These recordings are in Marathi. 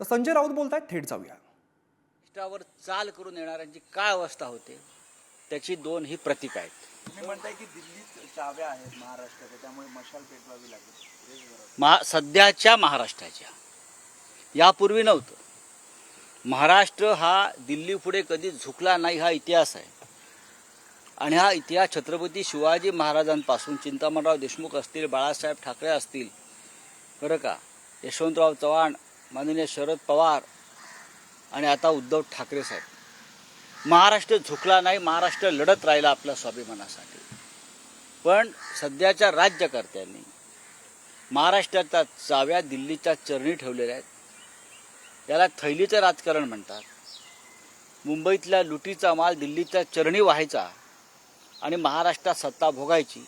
तर संजय राऊत बोलत आहेत थेट जाऊया. इष्टावर चाल करून येणाऱ्यांची काय अवस्था होते? त्याची दोन ही प्रतीक आहेत. तुम्ही म्हणताय की दिल्लीत चाव्या आहेत महाराष्ट्राच्या त्यामुळे मशाल पेटवावी लागेल. महा सध्याच्या महाराष्ट्राच्या. यापूर्वी नव्हतं. महाराष्ट्र हा दिल्ली पुढे कधी झुकला नाही हा इतिहास आहे. आणि हा इतिहास छत्रपती शिवाजी महाराजांपासून चिंतामणराव देशमुख असतील बाळासाहेब ठाकरे असतील बरं का? यशवंतराव चव्हाण माननीय शरद पवार आणि आता उद्धव ठाकरे साहेब. महाराष्ट्र झुकला नाही महाराष्ट्र लढत राहिला आपल्या स्वाभिमानासाठी. पण सध्याच्या राज्यकर्त्यांनी महाराष्ट्राच्या चाव्या दिल्लीच्या चरणी ठेवलेल्या आहेत. याला थैलीचं राजकारण म्हणतात. मुंबईतल्या लुटीचा माल दिल्लीच्या चरणी व्हायचा आणि महाराष्ट्रात सत्ता भोगायची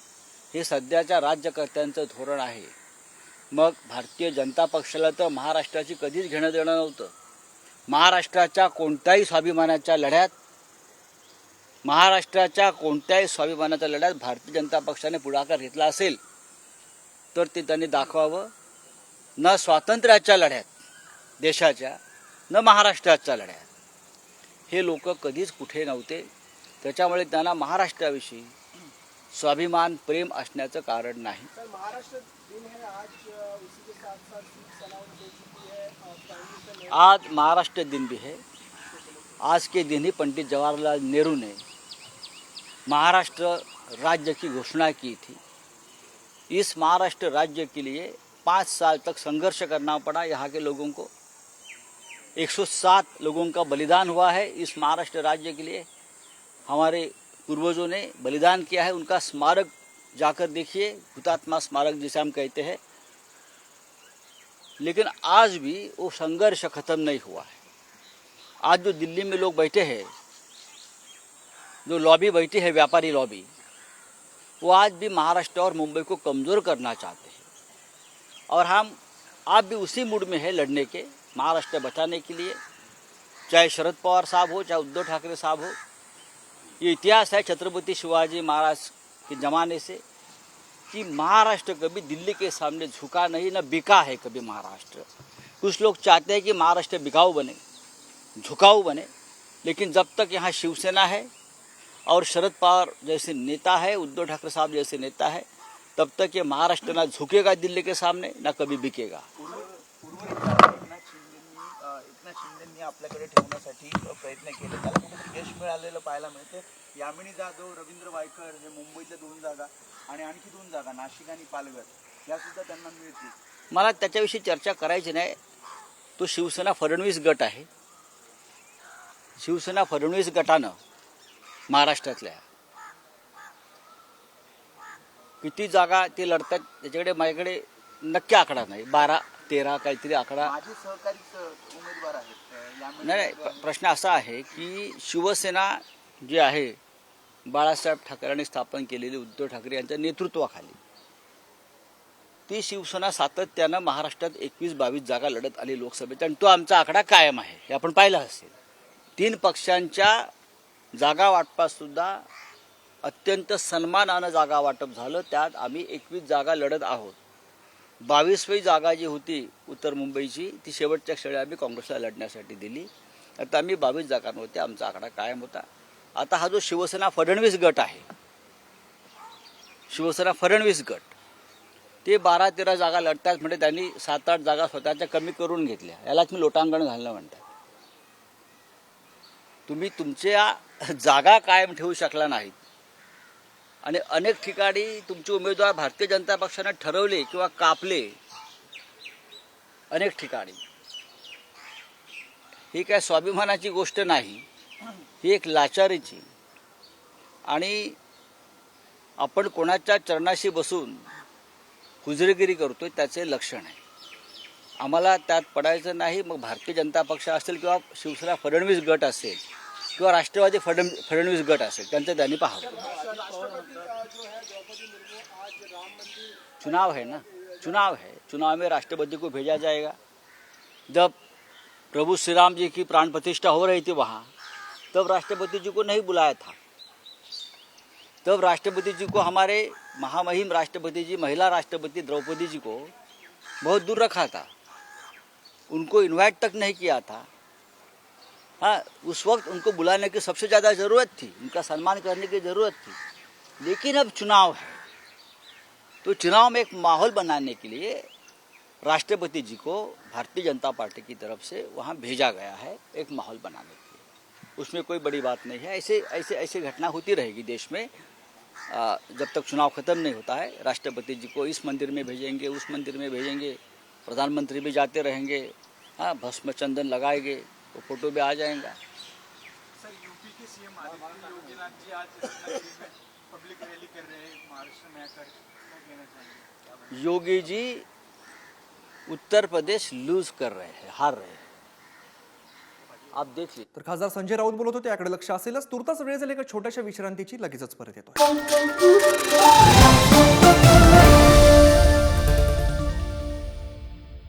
हे सध्याच्या राज्यकर्त्यांचं धोरण आहे. मग भारतीय जनता पक्षाला तर महाराष्ट्राची कधीच घेणं देणं नव्हतं. महाराष्ट्राच्या कोणत्याही स्वाभिमानाच्या लढ्यात महाराष्ट्राच्या कोणत्याही स्वाभिमानाच्या लढ्यात भारतीय जनता पक्षाने पुढाकार घेतला असेल तर ते त्यांनी दाखवावं. न स्वातंत्र्याच्या लढ्यात देशाच्या न महाराष्ट्राच्या लढ्यात. हे लोक कधीच कुठे नव्हते. त्याच्यामुळे त्यांना महाराष्ट्राविषयी स्वाभिमान प्रेम असण्याचं कारण नाही. है आज महाराष्ट्र दिन भी है। आज के दिन ही पंडित जवाहरलाल नेहरू ने महाराष्ट्र राज्य की घोषणा की थी। इस महाराष्ट्र राज्य के लिए पाँच साल तक संघर्ष करना पड़ा। यहाँ के लोगों को 107 लोगों का बलिदान हुआ है। इस महाराष्ट्र राज्य के लिए हमारे पूर्वजों ने बलिदान किया है, उनका स्मारक जाकर देखिए, हुतात्मा स्मारक जिसे हम कहते हैं। लेकिन आज भी वो संघर्ष खत्म नहीं हुआ है। आज जो दिल्ली में लोग बैठे हैं, जो लॉबी बैठी है, व्यापारी लॉबी, वो आज भी महाराष्ट्र और मुंबई को कमज़ोर करना चाहते हैं। और हम आप भी उसी मूड में है लड़ने के, महाराष्ट्र बचाने के लिए। चाहे शरद पवार साहब हो, चाहे उद्धव ठाकरे साहब हो ये इतिहास है छत्रपति शिवाजी महाराज के ज़माने से कि महाराष्ट्र कभी दिल्ली के सामने झुका नहीं ना बिका है कभी महाराष्ट्र। कुछ लोग चाहते हैं कि महाराष्ट्र बिकाऊ बने झुकाऊ बने लेकिन जब तक यहाँ शिवसेना है और शरद पवार जैसे नेता है उद्धव ठाकरे साहब जैसे नेता है तब तक ये महाराष्ट्र ना झुकेगा दिल्ली के सामने ना कभी बिकेगा। आपल्याकडे ठेवण्यासाठी प्रयत्न केले. त्याला कुठेतरी यश मिळालेलं पाहायला मिळते. यामिनी जाधव रवींद्र वायकर हे मुंबईतल्या दोन जागा आणि आणखी दोन जागा नाशिक आणि पालघर या सुद्धा त्यांना मिळतील. मला त्याच्याविषयी चर्चा करायची नाही. तो शिवसेना फडणवीस गट आहे. शिवसेना फडणवीस गटानं महाराष्ट्रातल्या किती जागा ते लढतात त्याच्याकडे माझ्याकडे नक्की आकडा नाही. बारा तेरा काहीतरी आकडा. माझे उमेदवार आहेत यामिनी नाही प्रश्न असा आहे की शिवसेना जी आहे बाळासाहेब ठाकरेंनी स्थापन केलेली उद्धव ठाकरे यांच्या नेतृत्वाखाली ती शिवसेना सातत्यानं महाराष्ट्रात एकवीस बावीस जागा लढत आली लोकसभेत आणि तो आमचा आकडा कायम आहे हे आपण पाहिलं असेल. तीन पक्षांच्या जागा वाटपात सुद्धा अत्यंत सन्मानानं जागा वाटप झालं त्यात आम्ही एकवीस जागा लढत आहोत. बावीसवी जागा जी होती उत्तर मुंबईची ती शेवटच्या क्षणी आम्ही काँग्रेसला लढण्यासाठी दिली. आता आम्ही बावीस जागांवरती आमचा आकडा कायम होता. आता हा जो शिवसेना फडणवीस गट आहे शिवसेना फडणवीस गट ते बारा तेरा जागा लढतात म्हणजे त्यांनी सात आठ जागा स्वतःच्या कमी करून घेतल्या. यालाच मी लोटांगण घालणं म्हणतात. तुम्ही तुमच्या जागा कायम ठेवू शकला नाहीत. आणि अनेक ठिकाणी तुमचे उमेदवार भारतीय जनता पक्षाने ठरवले किंवा कापले. अनेक ठिकाणी. ही काय स्वाभिमानाची गोष्ट नाही. ही एक लाचारीची. आणि आपण कोणाच्या चरणाशी बसून हुजरेगिरी करतोय त्याचे लक्षण आहे. आम्हाला त्यात पडायचं नाही. मग भारतीय जनता पक्ष असेल किंवा शिवसेना फडणवीस गट असेल राष्ट्रवादी फडण, फडणवीस गट असेल, त्यांचं त्यांनी चुनाव है ना? चुनाव है चुनाव में राष्ट्रपति को भेजा जाएगा। जब प्रभु श्री राम जी की प्राण प्रतिष्ठा हो रही थी वहाँ, तब राष्ट्रपति जी को नहीं बुलाया था। तब राष्ट्रपति जी को हमारे महामहिम राष्ट्रपति जी, महिला राष्ट्रपति द्रौपदी जी को बहुत दूर रखा था। उनको इनवाइट तक नहीं किया था। हाँ उस वक्त उनको बुलाने की सबसे ज़्यादा ज़रूरत थी उनका सम्मान करने की ज़रूरत थी। लेकिन अब चुनाव है। तो चुनाव में एक माहौल बनाने के लिए राष्ट्रपति जी को भारतीय जनता पार्टी की तरफ़ से वहाँ भेजा गया है एक माहौल बनाने के लिए। उसमें कोई बड़ी बात नहीं है। ऐसे ऐसे ऐसे घटना होती रहेगी देश में आ, जब तक चुनाव खत्म नहीं होता है। राष्ट्रपति जी को इस मंदिर में भेजेंगे उस मंदिर में भेजेंगे प्रधानमंत्री भी जाते रहेंगे हाँ भस्म चंदन लगाएँगे। तो फोटो भी आ जाएगा। सर यूपी के सीएम आदित्य योगीनाथ जी आज पब्लिक रैली कर रहे हैं महाराष्ट्र में आकर कहना? योगी जी उत्तर प्रदेश लूज कर रहे हैं हार रहे हैं। आप देख तर खासदार संजय राऊत बोलत होते याकडे लक्ष असेलच तुर्तास वेळ झाली एका छोट्याशा विश्रांतीची लगेचच परत येतो